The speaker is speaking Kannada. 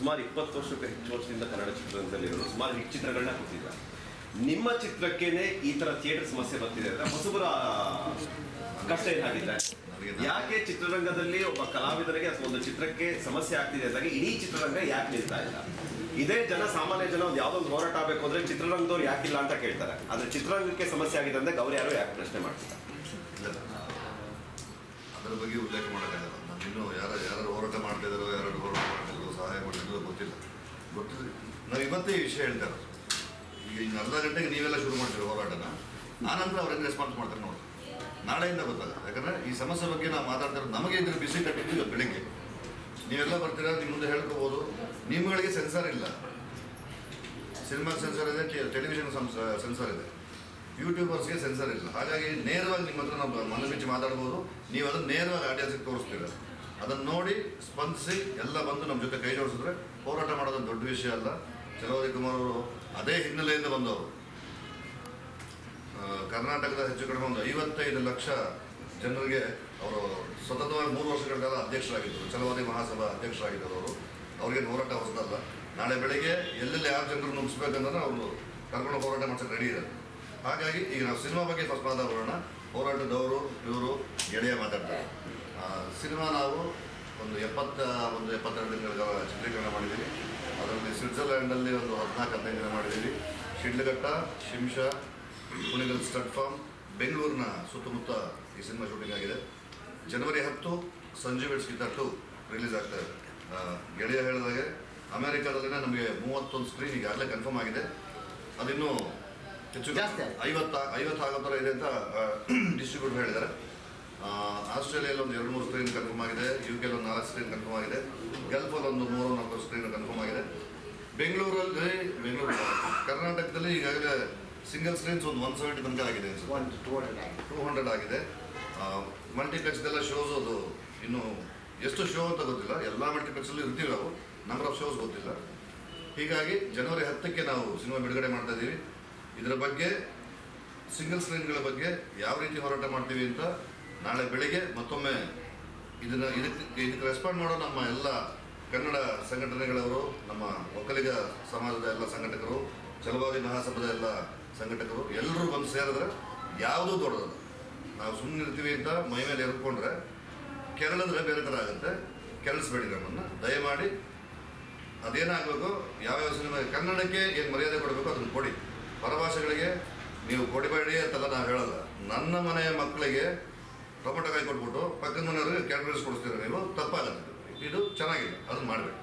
ಸುಮಾರು ಇಪ್ಪತ್ತು ವರ್ಷಕ್ಕೆ ಹೆಚ್ಚು ವರ್ಷದಿಂದ ಕನ್ನಡ ಚಿತ್ರರಂಗದಲ್ಲಿರೋರು ಸುಮಾರು ಹಿಟ್ ಚಿತ್ರಗಳನ್ನ ಕೊಟ್ಟಿದ್ದಾರೆ. ನಿಮ್ಮ ಚಿತ್ರಕ್ಕೇನೆ ಈ ತರ ಥಿಯೇಟರ್ ಸಮಸ್ಯೆ ಬರ್ತಿದೆ ಅಂದ್ರೆ ಹೊಸಬರ ಕಷ್ಟ ಏನಾಗಿದೆ? ಯಾಕೆ ಚಿತ್ರರಂಗದಲ್ಲಿ ಒಬ್ಬ ಕಲಾವಿದರಿಗೆ ಅಥವಾ ಒಂದು ಚಿತ್ರಕ್ಕೆ ಸಮಸ್ಯೆ ಆಗ್ತಿದೆ ಅಂದಾಗ ಇಡೀ ಚಿತ್ರರಂಗ ಯಾಕೆ ನಿಲ್ತಾ ಇಲ್ಲ? ಇದೇ ಜನ, ಸಾಮಾನ್ಯ ಜನ ಒಂದು ಯಾವುದೋ ಒಂದು ಹೋರಾಟ ಆಗಬೇಕು ಅಂದ್ರೆ ಚಿತ್ರರಂಗದವ್ರು ಯಾಕಿಲ್ಲ ಅಂತ ಕೇಳ್ತಾರೆ. ಆದ್ರೆ ಚಿತ್ರರಂಗಕ್ಕೆ ಸಮಸ್ಯೆ ಆಗಿದೆ ಅಂದ್ರೆ ಗೌರಿ ಯಾರು ಯಾಕೆ ಪ್ರಶ್ನೆ ಮಾಡ್ತಾರೆ ಅದರ ಬಗ್ಗೆ ಉಲ್ಲೇಖ ಮಾಡೋಕ್ಕಾಗಲ್ಲ. ನಾನು ಇನ್ನೂ ಯಾರು ಯಾರು ಹೋರಾಟ ಮಾಡ್ತಾ ಇದ್ದಾರೋ ಯಾರು ಹೋರಾಟ ಮಾಡ್ತಿದ್ರು ಸಹಾಯ ಮಾಡ್ತಿದ್ರು ಗೊತ್ತಿಲ್ಲ ಗೊತ್ತಿಲ್ಲ ನಾವು ಇವತ್ತೇ ಈ ವಿಷಯ ಹೇಳ್ತಾರೆ. ಈಗ ಇನ್ನು ಅರ್ಧ ಗಂಟೆಗೆ ನೀವೆಲ್ಲ ಶುರು ಮಾಡ್ತೀರಿ ಹೋರಾಟನ? ಆನಂತರ ಅವ್ರೇನು ರೆಸ್ಪಾನ್ಸ್ ಮಾಡ್ತಾರೆ ನೋಡಿ. ನಾಳೆಯಿಂದ ಗೊತ್ತಲ್ಲ. ಯಾಕಂದ್ರೆ ಈ ಸಮಸ್ಯೆ ಬಗ್ಗೆ ನಾವು ಮಾತಾಡ್ತಾರೆ ನಮಗೆ ಇದ್ರ ಬಿಸಿ ಕಟ್ಟಿದ್ದು ಬೆಳಿಗ್ಗೆ. ನೀವೆಲ್ಲ ಬರ್ತೀರಾ? ನಿಮ್ಮ ಮುಂದೆ ಹೇಳ್ಕೋಬೋದು. ನಿಮ್ಮಗಳಿಗೆ ಸೆನ್ಸರ್ ಇಲ್ಲ. ಸಿನಿಮಾ ಸೆನ್ಸರ್ ಇದೆ ಟೆಲಿವಿಷನ್ ಸೆನ್ಸರ್ ಇದೆ. ಯೂಟ್ಯೂಬರ್ಸ್ಗೆ ಸೆನ್ಸರ್ ಇಲ್ಲ. ಹಾಗಾಗಿ ನೇರವಾಗಿ ನಿಮ್ಮ ಹತ್ರ ನಾವು ಮನ ಬಿಚ್ಚಿ ಮಾತಾಡ್ಬೋದು. ನೀವು ಅದನ್ನು ನೇರವಾಗಿ ಆಡಿಯನ್ಸ್ಗೆ ತೋರಿಸ್ತೀರ. ಅದನ್ನು ನೋಡಿ ಸ್ಪಂದಿಸಿ ಎಲ್ಲ ಬಂದು ನಮ್ಮ ಜೊತೆ ಕೈ ಜೋಡಿಸಿದ್ರೆ ಹೋರಾಟ ಮಾಡೋದು ದೊಡ್ಡ ವಿಷಯ ಅಲ್ಲ. ಚಲವರಿ ಕುಮಾರ್ ಅವರು ಅದೇ ಹಿನ್ನೆಲೆಯಿಂದ ಬಂದವರು. ಕರ್ನಾಟಕದ ಹೆಚ್ಚು ಕಡಿಮೆ ಒಂದು ಐವತ್ತೈದು ಲಕ್ಷ ಜನರಿಗೆ ಅವರು ಸತತವಾಗಿ ಮೂರು ವರ್ಷಗಳ ಕಾಲ ಅಧ್ಯಕ್ಷರಾಗಿದ್ದರು. ಚಲವಾದಿ ಮಹಾಸಭಾ ಅಧ್ಯಕ್ಷರಾಗಿದ್ದರು ಅವರು. ಅವ್ರಿಗೆ ಹೋರಾಟ ಹೊಸದಲ್ಲ. ನಾಳೆ ಬೆಳಿಗ್ಗೆ ಎಲ್ಲೆಲ್ಲಿ ಯಾರು ಜನರು ನುಗ್ಗಿಸ್ಬೇಕಂದ್ರೆ ಅವರು ಕರ್ಕೊಂಡು ಹೋರಾಟ ಮಾಡ್ಸಕ್ಕೆ ರೆಡಿ ಇದ್ದಾರೆ. ಹಾಗಾಗಿ ಈಗ ನಾವು ಸಿನಿಮಾ ಬಗ್ಗೆ ಫಸ್ಟ್ ಮಾತಾಡೋಣ ಹೋರಾಟದವರು ಇವರು ಗೆಳೆಯ ಮಾತಾಡ್ತಾರೆ. ಸಿನಿಮಾ ನಾವು ಒಂದು ಎಪ್ಪತ್ತ, ಒಂದು ಎಪ್ಪತ್ತೆರಡು ದಿನಗಳ ಕಾಲ ಚಿತ್ರೀಕರಣ ಮಾಡಿದ್ದೀವಿ. ಸ್ವಿಟ್ಜರ್ಲ್ಯಾಂಡಲ್ಲಿ ಒಂದು ಹದಿನಾಲ್ಕು ಹದಿನೈದು ದಿನ ಮಾಡಿದ್ದೀವಿ. ಶಿಡ್ಲಘಟ್ಟ ಶಿಂಷಾ ಕುಣಿಗಲ್ ಸ್ಟಡ್ ಫಾರ್ಮ್ ಬೆಂಗಳೂರಿನ ಸುತ್ತಮುತ್ತ ಈ ಸಿನಿಮಾ ಶೂಟಿಂಗ್ ಆಗಿದೆ. ಜನವರಿ ಹತ್ತು ಸಂಜೆ ಬೆಡ್ಸ್ಗಿಂತ ಟು ರಿಲೀಸ್ ಆಗ್ತಾ ಇದೆ. ಗೆಳೆಯ ಹೇಳಿದಾಗೆ ಅಮೆರಿಕಾದಲ್ಲಿನ ನಮಗೆ ಮೂವತ್ತೊಂದು ಸ್ಕ್ರೀನ್ ಈಗಾಗಲೇ ಕನ್ಫರ್ಮ್ ಆಗಿದೆ. ಅದಿನ್ನೂ ಹೆಚ್ಚು. ಐವತ್ತ ಐವತ್ತು ಆಗೋ ಥರ ಇದೆ ಅಂತ ಡಿಸ್ಟ್ರಿಬ್ಯೂಟರ್ ಹೇಳಿದ್ದಾರೆ. ಆಸ್ಟ್ರೇಲಿಯಲ್ಲಿ ಒಂದು ಎರಡು ಮೂರು ಸ್ಕ್ರೀನ್ ಕನ್ಫರ್ಮ್ ಆಗಿದೆ. ಯು ಕೆಲ್ ಒಂದು ನಾಲ್ಕು ಸ್ಕ್ರೀನ್ ಕನ್ಫರ್ಮ್ ಆಗಿದೆ. ಗಲ್ಫಲ್ಲಿ ಒಂದು ಮೂರು ನಾಲ್ಕು ಸ್ಕ್ರೀನ್ ಕನ್ಫರ್ಮ್ ಆಗಿದೆ. ಬೆಂಗಳೂರಲ್ಲಿ ಬೆಂಗಳೂರು ಕರ್ನಾಟಕದಲ್ಲಿ ಈಗಾಗಲೇ ಸಿಂಗಲ್ ಸ್ಕ್ರೀನ್ಸ್ ಒಂದು ಒನ್ ಸೆವೆಂಟಿ ತನಕ ಆಗಿದೆ ಅನ್ಸುತ್ತೆ. ಒಂದು ಟೂ ಹಂಡ್ರೆಡ್ ಆಗಿದೆ. ಟೂ ಹಂಡ್ರೆಡ್ ಆಗಿದೆ. ಮಲ್ಟಿಪ್ಲೆಕ್ಸ್ದೆಲ್ಲ ಶೋಸ್ ಅದು ಇನ್ನು ಎಷ್ಟು ಶೋ ಅಂತ ಗೊತ್ತಿಲ್ಲ. ಎಲ್ಲ ಮಲ್ಟಿಪ್ಲೆಕ್ಸಲ್ಲೂ ಇರ್ತೀವಿ ನಾವು. ನಂಬರ್ ಆಫ್ ಶೋಸ್ ಗೊತ್ತಿಲ್ಲ. ಹೀಗಾಗಿ ಜನವರಿ ಹತ್ತಕ್ಕೆ ನಾವು ಸಿನಿಮಾ ಬಿಡುಗಡೆ ಮಾಡ್ತಾ ಇದ್ದೀವಿ ಇದರ ಬಗ್ಗೆ ಸಿಂಗಲ್ ಸ್ಕ್ರೀನ್ಗಳ ಬಗ್ಗೆ ಯಾವ ರೀತಿ ಹೋರಾಟ ಮಾಡ್ತೀವಿ ಅಂತ ನಾಳೆ ಬೆಳಿಗ್ಗೆ ಮತ್ತೊಮ್ಮೆ ಇದನ್ನ ಇದಕ್ಕೆ ಇದಕ್ಕೆ ರೆಸ್ಪಾಂಡ್ ಮಾಡೋ ನಮ್ಮ ಎಲ್ಲ ಕನ್ನಡ ಸಂಘಟನೆಗಳವರು, ನಮ್ಮ ಒಕ್ಕಲಿಗ ಸಮಾಜದ ಎಲ್ಲ ಸಂಘಟಕರು ಚಲವಾದಿ ಮಹಾಸಭಾದ ಎಲ್ಲ ಸಂಘಟಕರು, ಎಲ್ಲರೂ ಬಂದು ಸೇರಿದ್ರೆ ಯಾವುದೂ ದೊಡ್ಡದಲ್ಲ. ನಾವು ಸುಮ್ಮನೆ ಇರ್ತೀವಿ ಅಂತ ಮೈ ಮೇಲೆ ಎರ್ಕೊಂಡ್ರೆ ಕೆರಳಿದ್ರೆ ಬೇರೆ ಥರ ಆಗುತ್ತೆ. ಕೆರಳಿಸ್ಬೇಡಿ ನಮ್ಮನ್ನು. ದಯಮಾಡಿ ಅದೇನಾಗಬೇಕು ಯಾವ ಯಾವ ಸಿನಿಮಾ, ಕನ್ನಡಕ್ಕೆ ಏನು ಮರ್ಯಾದೆ ಕೊಡಬೇಕು ಅದನ್ನು ಕೊಡಿ. ಪರಭಾಷೆಗಳಿಗೆ ನೀವು ಕೊಡಬೇಡಿ ಅಂತೆಲ್ಲ ನಾವು ಹೇಳಲ್ಲ. ನನ್ನ ಮನೆಯ ಮಕ್ಕಳಿಗೆ ಟೊಮೊಟೊ ಕಾಯಿ ಕೊಟ್ಬಿಟ್ಟು ಪಕ್ಕದ ಮನೆಯವ್ರಿಗೆ ಕ್ಯಾಡ್ಬರೀಸ್ ಕೊಡಿಸ್ತೀರ ನೀವು? ತಪ್ಪಾಗುತ್ತೆ. ಇದು ಚೆನ್ನಾಗಿದೆ ಅದನ್ನು ಮಾಡಬೇಕು.